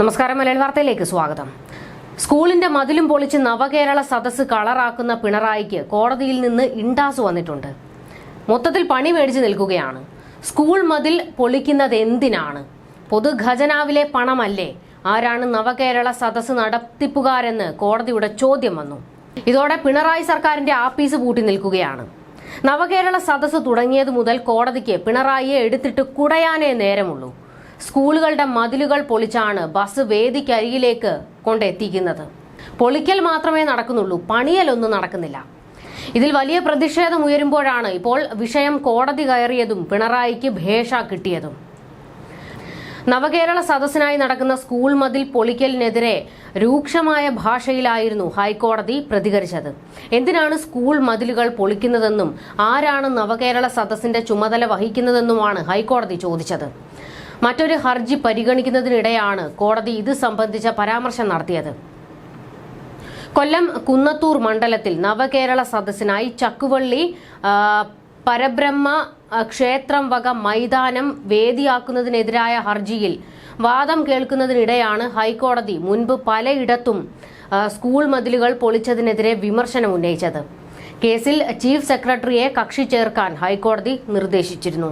നമസ്കാരം മലയാളി വാർത്തയിലേക്ക് സ്വാഗതം. സ്കൂളിന്റെ മതിലും പൊളിച്ച് നവകേരള സദസ് കളറാക്കുന്ന പിണറായിക്ക് കോടതിയിൽ നിന്ന് ഇണ്ടാസ് വന്നിട്ടുണ്ട്. മൊത്തത്തിൽ പണി മേടിച്ചു നിൽക്കുകയാണ്. സ്കൂൾ മതിൽ പൊളിക്കുന്നത് എന്തിനാണ്? പൊതുഖജനാവിലെ പണമല്ലേ? ആരാണ് നവകേരള സദസ് നടത്തിപ്പുകാരെന്ന് കോടതിയുടെ ചോദ്യം വന്നു. ഇതോടെ പിണറായി സർക്കാരിന്റെ ആപ്പീസ് പൂട്ടി നിൽക്കുകയാണ്. നവകേരള സദസ് തുടങ്ങിയത് മുതൽ കോടതിക്ക് പിണറായിയെ എടുത്തിട്ട് കുടയാനേ നേരമുള്ളൂ. സ്കൂളുകളുടെ മതിലുകൾ പൊളിച്ചാണ് ബസ് വേദിക്കരികിലേക്ക് കൊണ്ടെത്തിക്കുന്നത്. പൊളിക്കൽ മാത്രമേ നടക്കുന്നുള്ളൂ. പണിയലൊന്നും നടക്കുന്നില്ല. ഇതിൽ വലിയ പ്രതിഷേധം ഉയരുമ്പോഴാണ് ഇപ്പോൾ വിഷയം കോടതി കയറിയതും പിണറായിക്ക് ഭേഷ കിട്ടിയതും. നവകേരള സദസ്സിനായി നടക്കുന്ന സ്കൂൾ മതിൽ പൊളിക്കലിനെതിരെ രൂക്ഷമായ ഭാഷയിലായിരുന്നു ഹൈക്കോടതി പ്രതികരിച്ചത്. എന്തിനാണ് സ്കൂൾ മതിലുകൾ പൊളിക്കുന്നതെന്നും ആരാണ് നവകേരള സദസ്സിന്റെ ചുമതല വഹിക്കുന്നതെന്നുമാണ് ഹൈക്കോടതി ചോദിച്ചത്. മറ്റൊരു ഹർജി പരിഗണിക്കുന്നതിനിടെയാണ് കോടതി ഇത് സംബന്ധിച്ച പരാമർശം നടത്തിയത്. കൊല്ലം കുന്നത്തൂർ മണ്ഡലത്തിൽ നവകേരള സദസ്സിനായി ചക്കുവള്ളി പരബ്രഹ്മ ക്ഷേത്രം വക മൈതാനം വേദിയാക്കുന്നതിനെതിരായ ഹർജിയിൽ വാദം കേൾക്കുന്നതിനിടെയാണ് ഹൈക്കോടതി മുൻപ് പലയിടത്തും സ്കൂൾ മതിലുകൾ പൊളിച്ചതിനെതിരെ വിമർശനം ഉന്നയിച്ചത്. കേസിൽ ചീഫ് സെക്രട്ടറിയെ കക്ഷി ചേർക്കാൻ ഹൈക്കോടതി നിർദ്ദേശിച്ചിരുന്നു.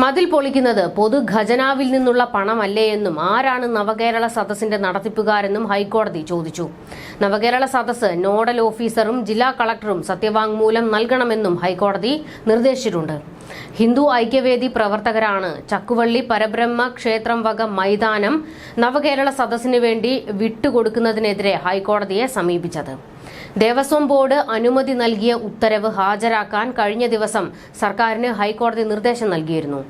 മതിൽ പൊളിക്കുന്നത് പൊതു ഖജനാവിൽ നിന്നുള്ള പണമല്ലേ എന്നും ആരാണ് നവകേരള സദസ്സിന്റെ നടത്തിപ്പുകാരെന്നും ഹൈക്കോടതി ചോദിച്ചു. നവകേരള സദസ്സ് നോഡൽ ഓഫീസറും ജില്ലാ കളക്ടറും സത്യവാങ്മൂലം നൽകണമെന്നും ഹൈക്കോടതി നിർദ്ദേശിച്ചിട്ടുണ്ട്. ഹിന്ദു ഐക്യവേദി പ്രവർത്തകരാണ് ചക്കുവള്ളി പരബ്രഹ്മ ക്ഷേത്രം വക മൈതാനം നവകേരള സദസ്സിനു വേണ്ടി വിട്ടുകൊടുക്കുന്നതിനെതിരെ ഹൈക്കോടതിയെ സമീപിച്ചത്. ദേവസ്വം ബോർഡ് അനുമതി നൽകിയ ഉത്തരവ് ഹാജരാക്കാൻ കഴിഞ്ഞ ദിവസം സർക്കാരിന് ഹൈക്കോടതി നിർദ്ദേശം നൽകിയിരുന്നു.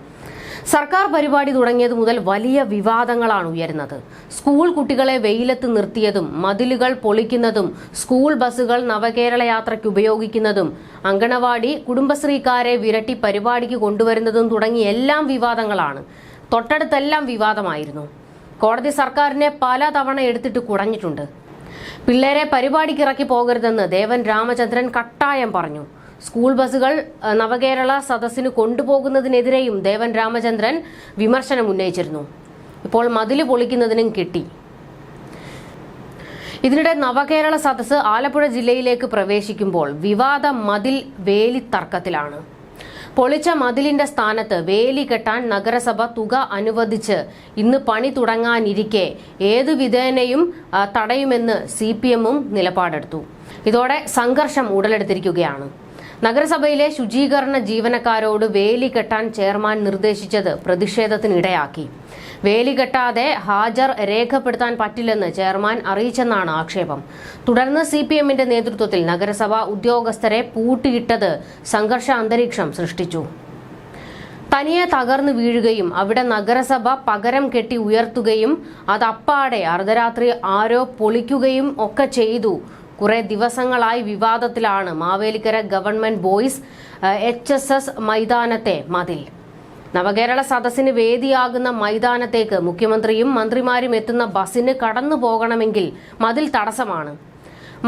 സർക്കാർ പരിപാടി തുടങ്ങിയത് മുതൽ വലിയ വിവാദങ്ങളാണ് ഉയരുന്നത്. സ്കൂൾ കുട്ടികളെ വെയിലത്ത് നിർത്തിയതും മതിലുകൾ പൊളിക്കുന്നതും സ്കൂൾ ബസ്സുകൾ നവകേരള യാത്രയ്ക്ക് ഉപയോഗിക്കുന്നതും അങ്കണവാടി കുടുംബശ്രീക്കാരെ വിരട്ടി പരിപാടിക്ക് കൊണ്ടുവരുന്നതും തുടങ്ങി എല്ലാം വിവാദങ്ങളാണ്. തൊട്ടടുത്തെല്ലാം വിവാദമായിരുന്നു. കോടതി സർക്കാരിനെ പല തവണ എടുത്തിട്ട് കുടഞ്ഞിട്ടുണ്ട്. പിള്ളേരെ പരിപാടിക്ക് ഇറക്കി പോകരുതെന്ന് ദേവൻ രാമചന്ദ്രൻ കട്ടായം പറഞ്ഞു. സ്കൂൾ ബസ്സുകൾ നവകേരള സദസ്സിന് കൊണ്ടുപോകുന്നതിനെതിരെയും ദേവൻ രാമചന്ദ്രൻ വിമർശനം ഉന്നയിച്ചിരുന്നു. ഇപ്പോൾ മതിൽ പൊളിക്കുന്നതിനും കിട്ടി. ഇതിനിടെ നവകേരള സദസ്സ് ആലപ്പുഴ ജില്ലയിലേക്ക് പ്രവേശിക്കുമ്പോൾ വിവാദ മതിൽ വേലി തർക്കത്തിലാണ് പൊളിച്ച മതിലിന്റെ സ്ഥാനത്ത് വേലി കെട്ടാൻ നഗരസഭ തുക അനുവദിച്ച് ഇന്ന് പണി തുടങ്ങാനിരിക്കെ. ഏതു വിധേനയും തടയുമെന്ന് സി പി എമ്മും നിലപാടെടുത്തു. ഇതോടെ സംഘർഷം ഉടലെടുത്തിരിക്കുകയാണ്. നഗരസഭയിലെ ശുചീകരണ ജീവനക്കാരോട് വേലി കെട്ടാൻ ചെയർമാൻ നിർദ്ദേശിച്ചത് പ്രതിഷേധത്തിനിടയാക്കി. വേലി കെട്ടാതെ ഹാജർ രേഖപ്പെടുത്താൻ പറ്റില്ലെന്ന് ചെയർമാൻ അറിയിച്ചെന്നാണ് ആക്ഷേപം. തുടർന്ന് സി പി എമ്മിന്റെ നേതൃത്വത്തിൽ നഗരസഭാ ഉദ്യോഗസ്ഥരെ പൂട്ടിയിട്ടത് സംഘർഷ അന്തരീക്ഷം സൃഷ്ടിച്ചു. തനിയെ തകർന്നു വീഴുകയും അവിടെ നഗരസഭ പകരം കെട്ടി ഉയർത്തുകയും അത് അർദ്ധരാത്രി ആരോ പൊളിക്കുകയും ഒക്കെ ചെയ്തു. കുറെ ദിവസങ്ങളായി വിവാദത്തിലാണ് Mavelikkara government boys H S S മൈതാനത്തെ മതിൽ. നവകേരള സദസ്സിന് വേദിയാകുന്ന മൈതാനത്തേക്ക് മുഖ്യമന്ത്രിയും മന്ത്രിമാരും എത്തുന്ന ബസ്സിന് കടന്നു പോകണമെങ്കിൽ മതിൽ തടസ്സമാണ്.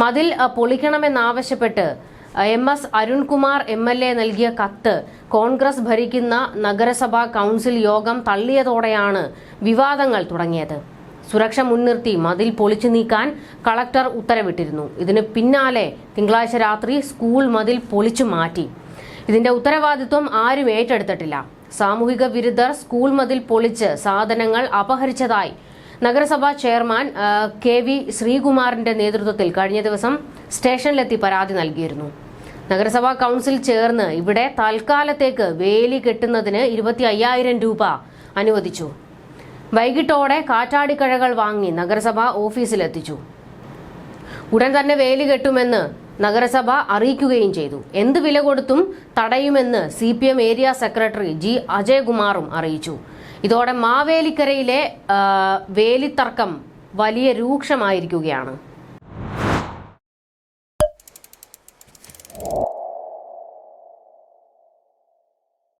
മതിൽ പൊളിക്കണമെന്നാവശ്യപ്പെട്ട് M S Arunkumar M L A നൽകിയ കത്ത് കോൺഗ്രസ് ഭരിക്കുന്ന നഗരസഭാ കൗൺസിൽ യോഗം തള്ളിയതോടെയാണ് വിവാദങ്ങൾ തുടങ്ങിയത്. സുരക്ഷ മുൻനിർത്തി മതിൽ പൊളിച്ചു നീക്കാൻ കളക്ടർ ഉത്തരവിട്ടിരുന്നു. ഇതിന് പിന്നാലെ തിങ്കളാഴ്ച രാത്രി സ്കൂൾ മതിൽ പൊളിച്ചു മാറ്റി. ഇതിന്റെ ഉത്തരവാദിത്വം ആരും ഏറ്റെടുത്തിട്ടില്ല. സാമൂഹിക വിരുദ്ധർ സ്കൂൾ മതിൽ പൊളിച്ച് സാധനങ്ങൾ അപഹരിച്ചതായി നഗരസഭാ ചെയർമാൻ കെ വി ശ്രീകുമാറിന്റെ നേതൃത്വത്തിൽ കഴിഞ്ഞ ദിവസം സ്റ്റേഷനിലെത്തി പരാതി നൽകിയിരുന്നു. നഗരസഭാ കൗൺസിൽ ചേർന്ന് ഇവിടെ തൽക്കാലത്തേക്ക് വേലി കെട്ടുന്നതിന് ഇരുപത്തി അയ്യായിരം രൂപ അനുവദിച്ചു. വൈകിട്ടോടെ കാറ്റാടിക്കഴകൾ വാങ്ങി നഗരസഭ ഓഫീസിലെത്തിച്ചു. ഉടൻ തന്നെ വേലി കെട്ടുമെന്ന് നഗരസഭ അറിയിക്കുകയും ചെയ്തു. എന്ത് വില കൊടുത്തും തടയുമെന്ന് C P M area secretary G അജയകുമാറും അറിയിച്ചു. ഇതോടെ മാവേലിക്കരയിലെ വേലിത്തർക്കം വലിയ രൂക്ഷമായിരിക്കുകയാണ്.